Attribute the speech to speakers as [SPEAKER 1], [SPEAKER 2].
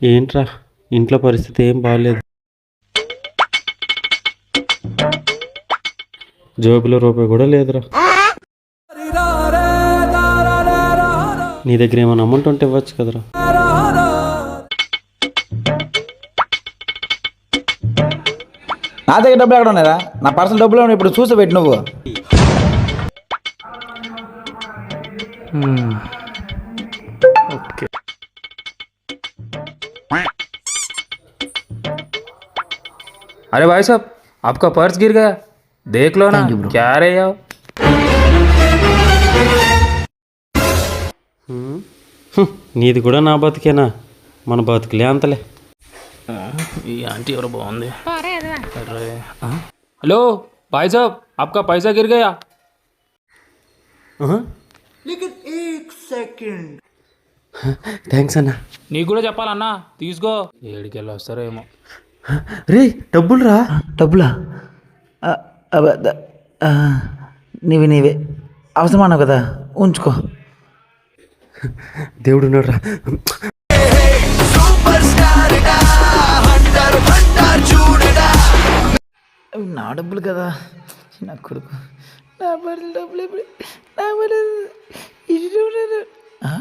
[SPEAKER 1] ఏంట్రా? ఇంట్లో పరిస్థితి ఏం బాగాలేదు జోబులో రూపాయి కూడా లేదురా. నీ దగ్గర ఏమైనా అమౌంట్ ఉంటే ఇవ్వచ్చు కదరా.
[SPEAKER 2] నా దగ్గర డబ్బులు ఎక్కడ ఉన్నాయా నా పర్సనల్ డబ్బులు ఉన్నాయి, ఇప్పుడు చూసి పెట్టి నువ్వు.
[SPEAKER 1] ఓకే
[SPEAKER 3] अरे भाई साहब आपका पर्स गिर गया देख लो ना क्या रहे आप
[SPEAKER 1] హ్మ్, నీది కూడా నా బతికేనా మన బతుకులే అంతలే
[SPEAKER 3] ये आंटी और बॉन्द अरे हाँ? हेलो भाई साहब आपका पैसा गिर गया
[SPEAKER 1] థ్యాంక్స్ అన్న
[SPEAKER 3] నీకు కూడా చెప్పాలన్నా తీసుకో ఏడికెళ్ళి వస్తారేమో
[SPEAKER 1] రే డబ్బులు? రా
[SPEAKER 2] డబ్బులా నీవి నీవే. అవసరమన్నావు కదా ఉంచుకో.
[SPEAKER 1] దేవుడు ఉన్నాడు రా
[SPEAKER 2] నా డబ్బులు కదా. నా కొడుకు. నా బట్టలు డబ్బులు ఎప్పుడు? నా బట్టలు. ఆ?